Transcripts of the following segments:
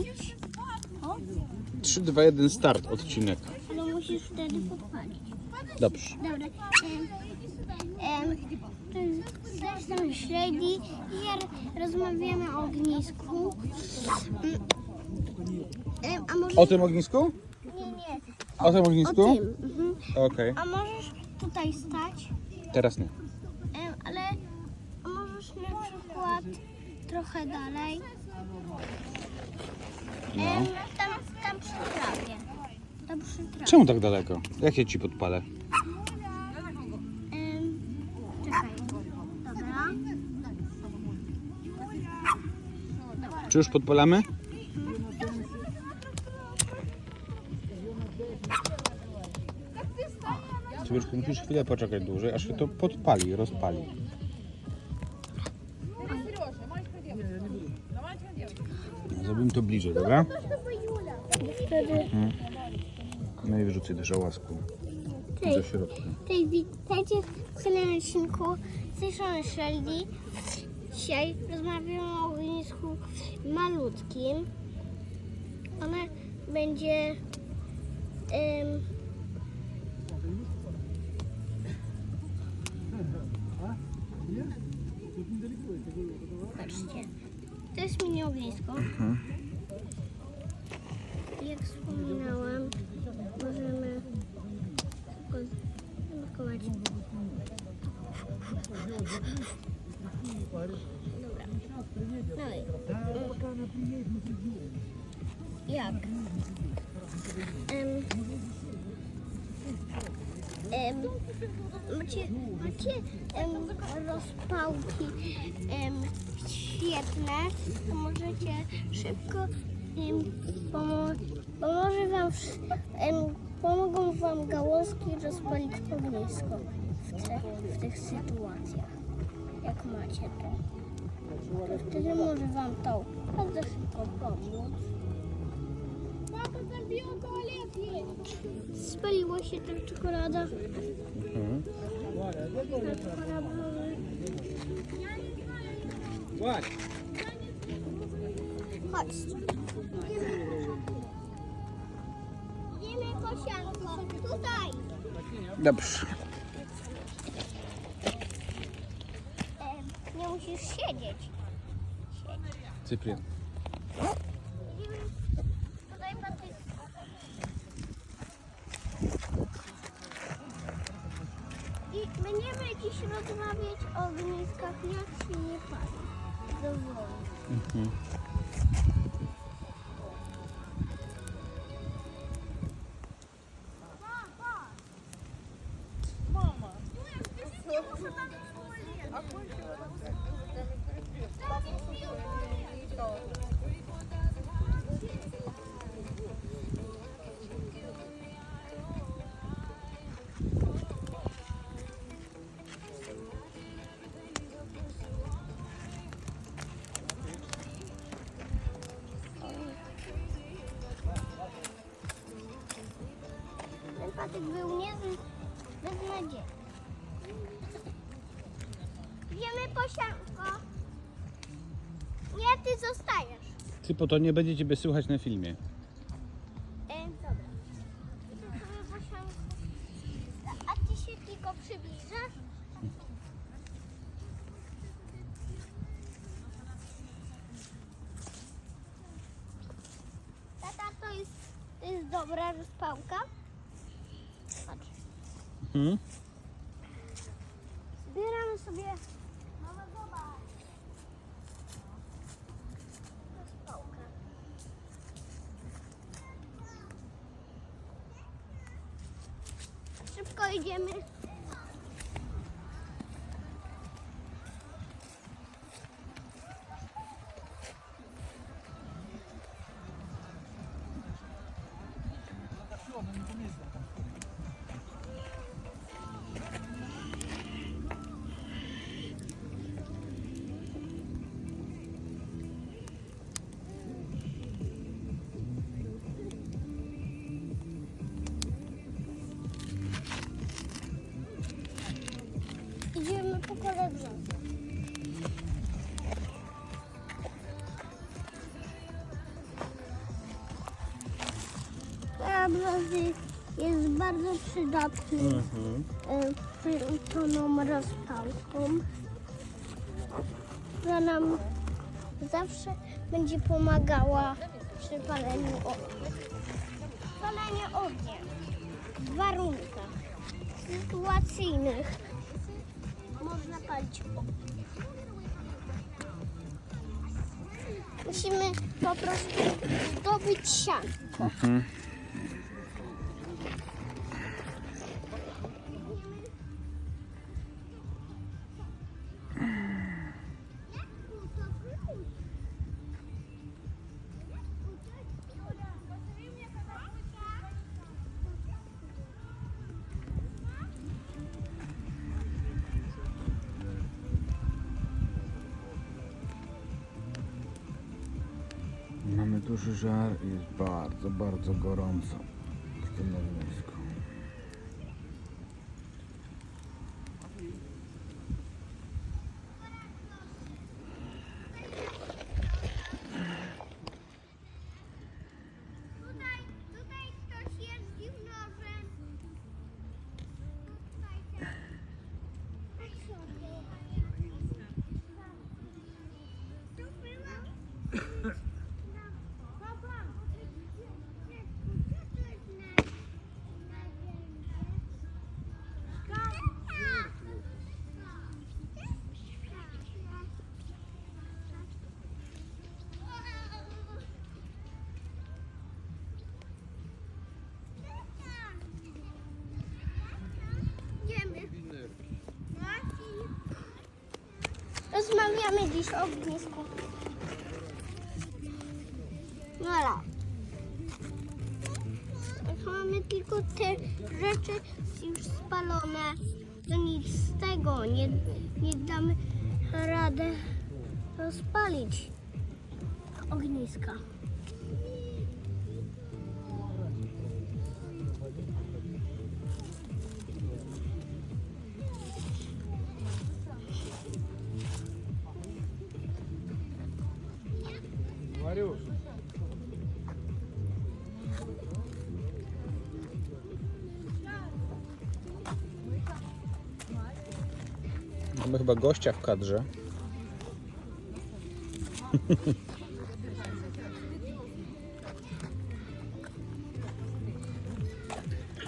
odpalić? O, 3, 2, 1, start, odcinek. ale musisz wtedy podpalić. Dobrze. Dobra. Em, em, coś tam średni. Hier rozmawiamy o ognisku. Mm, em, a może... O tym ognisku? Nie, nie. O tym O ognisku? tym. Mhm. Okej. A możesz tutaj stać, Teraz nie. em, ale możesz na przykład trochę dalej. No. Em, tam, tam przy trawie. Tam przy trawie. Czemu tak daleko? Jak ja ci podpalę? Czekaj. Dobra. Czy już podpalamy? Córeczku, musisz chwilę poczekać dłużej, aż się to podpali, rozpali. Zrobimy to bliżej, dobra? Wtedy No i wrzucę też ołasku tej, do środka. tej witajcie w kolejnym odcinku z tej strony Shelly. Dzisiaj rozmawiamy o ognisku malutkim. Ona będzie em, Patrzcie, to jest mini ognisko. Jak wspominałam, możemy go zamkować. Dobra. No i jak? Em, macie macie em, rozpałki em, świetne, to możecie szybko em, pomo- pomoże wam, em, pomogą wam gałązki rozpalić ognisko w, te, w tych sytuacjach, jak macie to. To wtedy może wam to bardzo szybko pomóc. Spaliła się ta czekolada. Mhm. Chodźcie. Idziemy kosiarko. Tutaj. Dobrze. Nie musisz siedzieć. Cyprian. Będziemy dziś rozmawiać o ogniskach, jak się nie pali. Dowolnie. Mhm. Idziemy po sianko. Nie, ty zostajesz. Ty, to nie będzie ciebie słychać na filmie. E, dobra. Idę sobie po. A ty się tylko przybliżasz? Tata, to jest, to jest dobra rozpałka. Patrz. Mhm. Zbieramy sobie. Idziemy. Abrzywy jest bardzo przydatny Mhm. e, tą rozpałką. Która nam zawsze będzie pomagała przy paleniu ognia. Palenie ognia w warunkach sytuacyjnych można palić ognia. Musimy po prostu zdobyć sianko. Mhm. Duży żar i jest bardzo, bardzo gorąco w tym ognisku. Tutaj, tutaj ktoś jeździł nożem. Tutaj Tak sobie. Tu była. Papa, co to jest na, na ziemi? Idziemy. Rozmawiamy dziś o ognisku. Voilà. Jak mamy tylko te rzeczy już spalone, to nic z tego. Nie, nie damy radę rozpalić ogniska. Mariusz. Mamy chyba gościa w kadrze.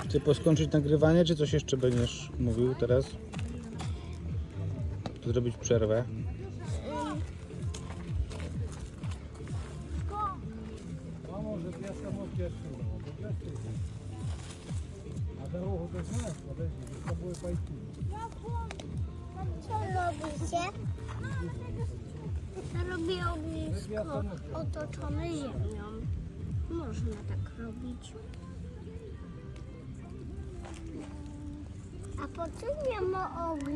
Chcę poskończyć nagrywanie, czy coś jeszcze będziesz mówił teraz? Zrobić przerwę? Samo pierwszy. A te ruchu to znasz, podejdzie, to były fajki. Co robicie? Robię ognisko otoczone ziemią. Można tak robić. A po co nie ma ognia?